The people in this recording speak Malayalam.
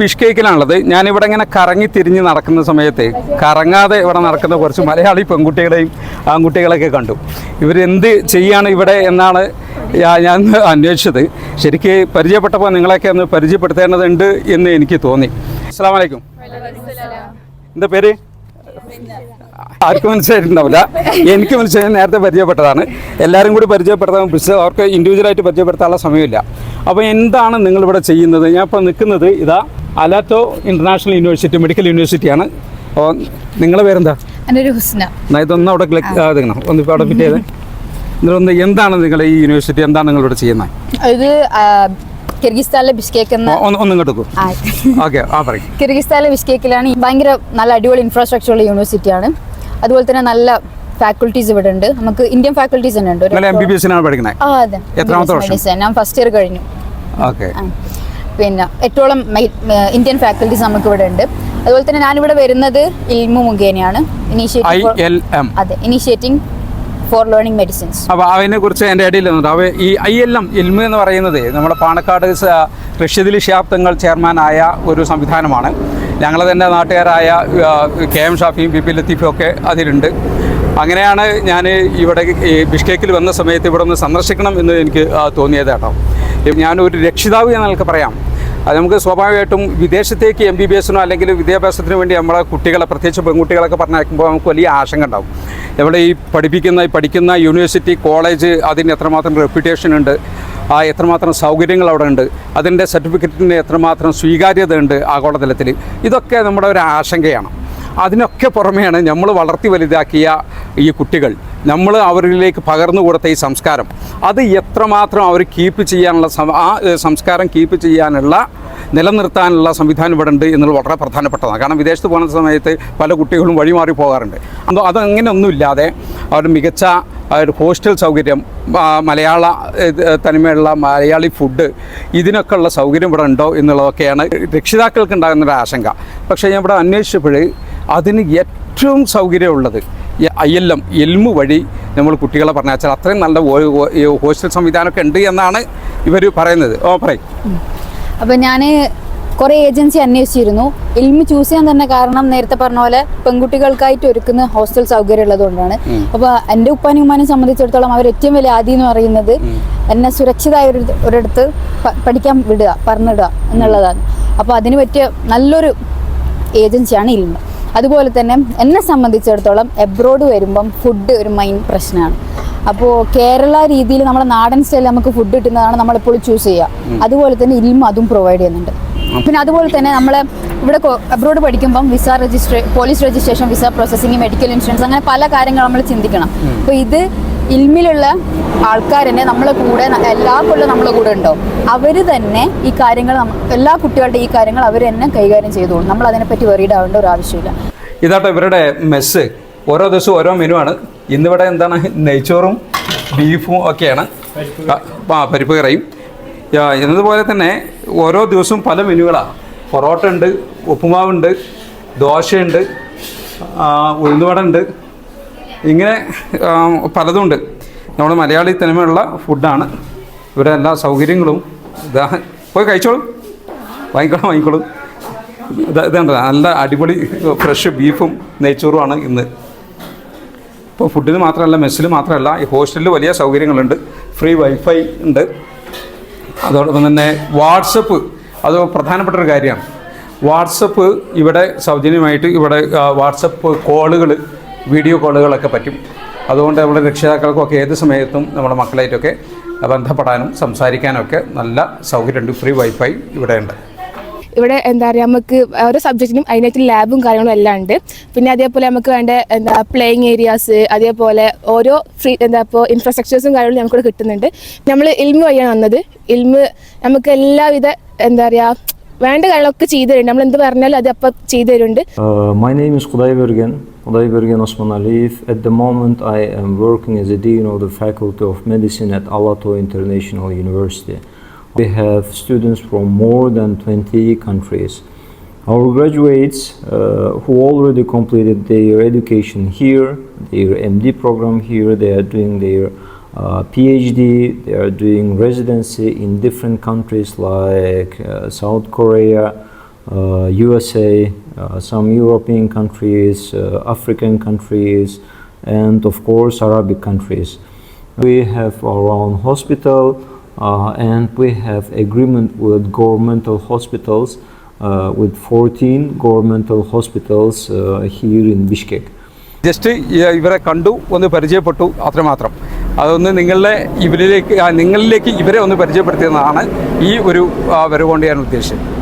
ബിഷ്കേക്കിലാണുള്ളത് ഞാനിവിടെ ഇങ്ങനെ കറങ്ങി തിരിഞ്ഞ് നടക്കുന്ന സമയത്ത് കറങ്ങാതെ ഇവിടെ നടക്കുന്ന കുറച്ച് മലയാളി പെൺകുട്ടികളെയും ആൺകുട്ടികളെയൊക്കെ കണ്ടു. ഇവരെന്ത് ചെയ്യാണ് ഇവിടെ എന്നാണ് ഞാൻ അന്വേഷിച്ചത്. ശരിക്ക് പരിചയപ്പെട്ടപ്പോൾ നിങ്ങളെയൊക്കെ ഒന്ന് പരിചയപ്പെടുത്തേണ്ടതുണ്ട് എന്ന് എനിക്ക് തോന്നി. അസ്സാം വലൈക്കും എന്താ പേര്? ആർക്കും മനസ്സിലായിട്ടുണ്ടാവില്ല. എനിക്ക് മനസ്സിലായി നേരത്തെ പരിചയപ്പെട്ടതാണ്. എല്ലാവരും കൂടി പരിചയപ്പെടുത്താൻ ബിസ് അവർക്ക് ഇൻഡിവിജ്വലായിട്ട് പരിചയപ്പെടുത്താനുള്ള സമയമില്ല. അപ്പോൾ എന്താണ് നിങ്ങളിവിടെ ചെയ്യുന്നത്? ഞാൻ ഇപ്പോൾ നിൽക്കുന്നത് ഇതാ അലാറ്റോ ഇന്റർനാഷണൽ യൂണിവേഴ്സിറ്റി മെഡിക്കൽ യൂണിവേഴ്സിറ്റിയാണ്. അപ്പോൾ നിങ്ങളെ പേരെന്താ? എന്റെ ഒരു ഹുസ്ന ഇതൊന്ന് അവിടെ ക്ലിക്ക് ആകണം ഒന്ന് അവിടെ ഫിറ്റ് ചെയ്ത്. എന്നിട്ടൊന്ന് എന്താണ് നിങ്ങൾ ഈ യൂണിവേഴ്സിറ്റി? എന്താണ് നിങ്ങളിവിടെ ചെയ്യുന്നത് ഇത് കിർഗിസ്ഥാനിലെ ബിഷ്കേക്ക് എന്ന കിർഗിസ്ഥാനിലെ ബിഷ്കേക്കിലാണ് ഭയങ്കര നല്ല അടിപൊളി ഇൻഫ്രാസ്ട്രക്ചർ ഉള്ള യൂണിവേഴ്സിറ്റിയാണ്. അതുപോലെ തന്നെ നല്ല ഫാക്കൽറ്റീസ് ഇവിടെ ഉണ്ട്. നമുക്ക് ഇന്ത്യൻ ഫാക്കൽറ്റീസ് തന്നെ ഉണ്ട്. എം ബി ബി എസിനാണ് പഠിക്കുന്നത് ആ അതെ. ഞാൻ ഫസ്റ്റ് ഇയർ കഴിഞ്ഞു. ഓക്കെ. പിന്നെ എട്ടോളം ഇന്ത്യൻ ഫാക്കൽറ്റീസ് നമുക്ക് ഇവിടെ ഉണ്ട്. അതുപോലെ തന്നെ ഞാനിവിടെ വരുന്നത് ഇൽമു മുഖേനയാണ്. ഐ ഇനീഷ്യേറ്റീവ് അതെ ഇനീഷ്യേറ്റിംഗ് ഫോർ ലേണിംഗ് മെഡിസിൻസ് അപ്പോൾ അതിനെ കുറിച്ച് എന്റെ ഇടയിൽ വന്നിട്ട് അവ ഈ ഐ എൽ എം ഇൽമ എന്ന് പറയുന്നത് നമ്മുടെ പാണക്കാട് റഷ്യദിൽ ഷിയാബ്ദങ്ങൾ ചെയർമാനായ ഒരു സംവിധാനമാണ്. ഞങ്ങൾ തന്നെ നാട്ടുകാരായ കെ എം ഷാഫിയും ബി പി ലത്തീഫും ഒക്കെ അതിലുണ്ട്. അങ്ങനെയാണ് ഞാൻ ഇവിടെ ബിഷ്കേക്കിൽ വന്ന സമയത്ത് ഇവിടെ ഒന്ന് സന്ദർശിക്കണം എന്ന് എനിക്ക് തോന്നിയത് കേട്ടോ. ഞാനൊരു രക്ഷിതാവ് എന്ന് നിങ്ങൾക്ക് പറയാം. അത് നമുക്ക് സ്വാഭാവികമായിട്ടും വിദേശത്തേക്ക് എം ബി ബി എസിനോ അല്ലെങ്കിൽ വിദ്യാഭ്യാസത്തിന് വേണ്ടി നമ്മളെ കുട്ടികളെ പ്രത്യേകിച്ച് പെൺകുട്ടികളൊക്കെ പറഞ്ഞയക്കുമ്പോൾ നമുക്ക് വലിയ ആശങ്ക ഉണ്ടാവും. ഇവിടെ ഈ പഠിപ്പിക്കുന്ന ഈ പഠിക്കുന്ന യൂണിവേഴ്സിറ്റി കോളേജ് അതിന് എത്രമാത്രം റെപ്യൂട്ടേഷൻ ഉണ്ട് ആ എത്രമാത്രം സൗകര്യങ്ങൾ അവിടെ ഉണ്ട് അതിന്റെ സർട്ടിഫിക്കറ്റിന് എത്രമാത്രം സ്വീകാര്യത ഉണ്ട് ആഗോളതലത്തിൽ. ഇതൊക്കെ നമ്മുടെ ഒരു ആശങ്കയാണ്. അതിനൊക്കെ പുറമെയാണ് നമ്മൾ വളർത്തി വലുതാക്കിയ ഈ കുട്ടികൾ നമ്മൾ അവരിലേക്ക് പകർന്നു കൊടുത്ത ഈ സംസ്കാരം അത് എത്രമാത്രം അവർ കീപ്പ് ചെയ്യാനുള്ള ആ സംസ്കാരം കീപ്പ് ചെയ്യാനുള്ള നിലനിർത്താനുള്ള സംവിധാനം ഇവിടെ ഉണ്ട് എന്നുള്ളത് വളരെ പ്രധാനപ്പെട്ടതാണ്. കാരണം വിദേശത്ത് പോകുന്ന സമയത്ത് പല കുട്ടികളും വഴിമാറി പോകാറുണ്ട്. അത് അതങ്ങനെയൊന്നുമില്ലാതെ അവർ മികച്ച ഒരു ഹോസ്റ്റൽ സൗകര്യം മലയാള തനിമയുള്ള മലയാളി ഫുഡ് ഇതിനൊക്കെ ഉള്ള സൗകര്യം ഇവിടെ ഉണ്ടോ എന്നുള്ളതൊക്കെയാണ് രക്ഷിതാക്കൾക്ക് ഉണ്ടാകുന്ന ഒരു ആശങ്ക. പക്ഷേ ഞാൻ ഇവിടെ അന്വേഷിച്ചപ്പോൾ അതിന് ഏറ്റവും സൗകര്യമുള്ളത് ഐ എൽ എം എൽമു വഴി നമ്മൾ കുട്ടികളെ പറഞ്ഞാൽ അത്രയും നല്ല ഹോസ്റ്റൽ സംവിധാനമൊക്കെ ഉണ്ട് എന്നാണ് ഇവർ പറയുന്നത്. ഓ പറയും. അപ്പോൾ ഞാൻ കുറേ ഏജൻസി അന്വേഷിച്ചിരുന്നു. എൽമ് ചൂസ് ചെയ്യാൻ തന്നെ കാരണം നേരത്തെ പറഞ്ഞ പോലെ പെൺകുട്ടികൾക്കായിട്ട് ഒരുക്കുന്ന ഹോസ്റ്റൽ സൗകര്യം ഉള്ളതുകൊണ്ടാണ് അപ്പോൾ എന്റെ ഉപ്പാനും ഉമ്മാനും സംബന്ധിച്ചിടത്തോളം അവർ ഏറ്റവും വലിയ ആദ്യം എന്ന് പറയുന്നത് എന്നെ സുരക്ഷിതമായ ഒരു ഒരിടത്ത് പഠിക്കാൻ വിടുക പറഞ്ഞിടുക എന്നുള്ളതാണ്. അപ്പോൾ അതിന് പറ്റിയ നല്ലൊരു ഏജൻസിയാണ് ഇൽമ അതുപോലെ തന്നെ എന്നെ സംബന്ധിച്ചിടത്തോളം എബ്രോഡ് വരുമ്പം ഫുഡ് ഒരു മെയിൻ പ്രശ്നമാണ്. അപ്പോൾ കേരള രീതിയിൽ നമ്മുടെ നാടൻ സ്റ്റൈലിൽ നമുക്ക് ഫുഡ് കിട്ടുന്നതാണ് നമ്മളെപ്പോഴും ചൂസ് ചെയ്യുക. അതുപോലെ തന്നെ ഇൽമ അതും പ്രൊവൈഡ് ചെയ്യുന്നുണ്ട്. പിന്നെ അതുപോലെ തന്നെ നമ്മൾ ഇവിടെ അബ്രോഡ് പഠിക്കുമ്പം visa രജിസ്ട്രേ police registration visa processing medical insurance അങ്ങനെ പല കാര്യങ്ങളും നമ്മൾ ചിന്തിക്കണം. അപ്പോൾ ഇത് ഇൽമിലുള്ള ആൾക്കാർ തന്നെ നമ്മളെ കൂടെ എല്ലാ കൊല്ലം നമ്മളെ കൂടെ ഉണ്ടോ? അവർ തന്നെ ഈ കാര്യങ്ങൾ എല്ലാ കുട്ടികളുടെ ഈ കാര്യങ്ങൾ അവർ തന്നെ കൈകാര്യം ചെയ്തോളും. നമ്മൾ അതിനെപ്പറ്റി വെറീഡ് ആവേണ്ട ഒരു ആവശ്യമില്ല. ഇതാട്ടോ ഇവരുടെ മെസ്സ് ഓരോ ദിവസവും ഓരോ മെനു ആണ്. ഇന്നിവിടെ എന്താണ്? നെയ്ച്ചോറും ബീഫും ഒക്കെയാണ്. ആ പരിപ്പ് കറിയും. എന്നതുപോലെ തന്നെ ഓരോ ദിവസവും പല മെനുകളാണ് പൊറോട്ട ഉണ്ട് ഉപ്പുമാവുണ്ട് ദോശയുണ്ട് ഉഴുന്നുവട ഉണ്ട്. ഇങ്ങനെ പലതുണ്ട്. നമ്മുടെ മലയാളി തനിമയുള്ള ഫുഡാണ്. ഇവിടെ എല്ലാ സൗകര്യങ്ങളും ഇതാ പോയി കഴിച്ചോളൂ. വാങ്ങിക്കോളും വാങ്ങിക്കോളും. ഇത് ഇതുണ്ട് നല്ല അടിപൊളി ഫ്രഷ് ബീഫും നെയ്ച്ചോറുമാണ് ഇന്ന്. ഇപ്പോൾ ഫുഡിന് മാത്രമല്ല മെസ്സിൽ മാത്രമല്ല ഈ ഹോസ്റ്റലിൽ വലിയ സൗകര്യങ്ങളുണ്ട്. ഫ്രീ വൈഫൈ ഉണ്ട്. അതോടൊപ്പം തന്നെ വാട്സപ്പ് അത് പ്രധാനപ്പെട്ട ഒരു കാര്യമാണ്. വാട്സപ്പ് ഇവിടെ സൗജന്യമായിട്ട് ഇവിടെ വാട്സപ്പ് കോളുകൾ വീഡിയോ കോളുകളൊക്കെ പറ്റും. അതുകൊണ്ട് നമ്മുടെ രക്ഷിതാക്കൾക്കൊക്കെ ഏത് സമയത്തും നമ്മുടെ മക്കളായിട്ടൊക്കെ ബന്ധപ്പെടാനും സംസാരിക്കാനൊക്കെ നല്ല സൗകര്യമുണ്ട്. ഫ്രീ വൈഫൈ ഇവിടെ ഉണ്ട്. ഇവിടെ എന്താ പറയുക നമുക്ക് ഓരോ സബ്ജക്റ്റിനും അതിനായിട്ട് ലാബും കാര്യങ്ങളും എല്ലാം ഉണ്ട്. പിന്നെ അതേപോലെ നമുക്ക് വേണ്ട എന്താ പ്ലേയിങ് ഏരിയാസ് അതേപോലെ ഓരോ ഫ്രീ എന്താ ഇപ്പോൾ ഇൻഫ്രാസ്ട്രക്ചേഴ്സും കാര്യങ്ങളും നമുക്കിവിടെ കിട്ടുന്നുണ്ട്. നമ്മൾ ഇൽമ് വഴിയാണ് വന്നത്. ഇൽമ് നമുക്ക് എല്ലാവിധ എന്താ പറയുക വേണ്ട കാര്യങ്ങളൊക്കെ ചെയ്തു തരുന്നുണ്ട് നമ്മൾ എന്ത് പറഞ്ഞാലും അത് അപ്പം ചെയ്തു തരുന്നുണ്ട് Uh, my name is Khuday Bergen, Khuday Bergen Osman Aliyev. At the moment, I am working as a dean of the Faculty of Medicine at Alato International University. We have students from more than 20 countries. Our graduates uh, who already completed their education here, their MD program here, they are doing their uh, PhD, they are doing residency in different countries like uh, South Korea, uh, USA, uh, some European countries, uh, African countries, and of course Arabic countries. We have our own hospital uh, and we have agreement with governmental hospitals, uh, with 14 governmental hospitals uh, here in Bishkek. Just ഇവരെ കണ്ടു ഒന്ന് പരിചയപ്പെട്ടു അത്രമാത്രം അതൊന്ന് നിങ്ങളുടെ ഇവരിലേക്ക് നിങ്ങളിലേക്ക് ഇവരെ ഒന്ന് പരിചയപ്പെടുത്തിയെന്നാണ് ഈ ഒരു വരവുകൊണ്ട് വരവ് കൊണ്ട് ഞാൻ ഉദ്ദേശിച്ചത്.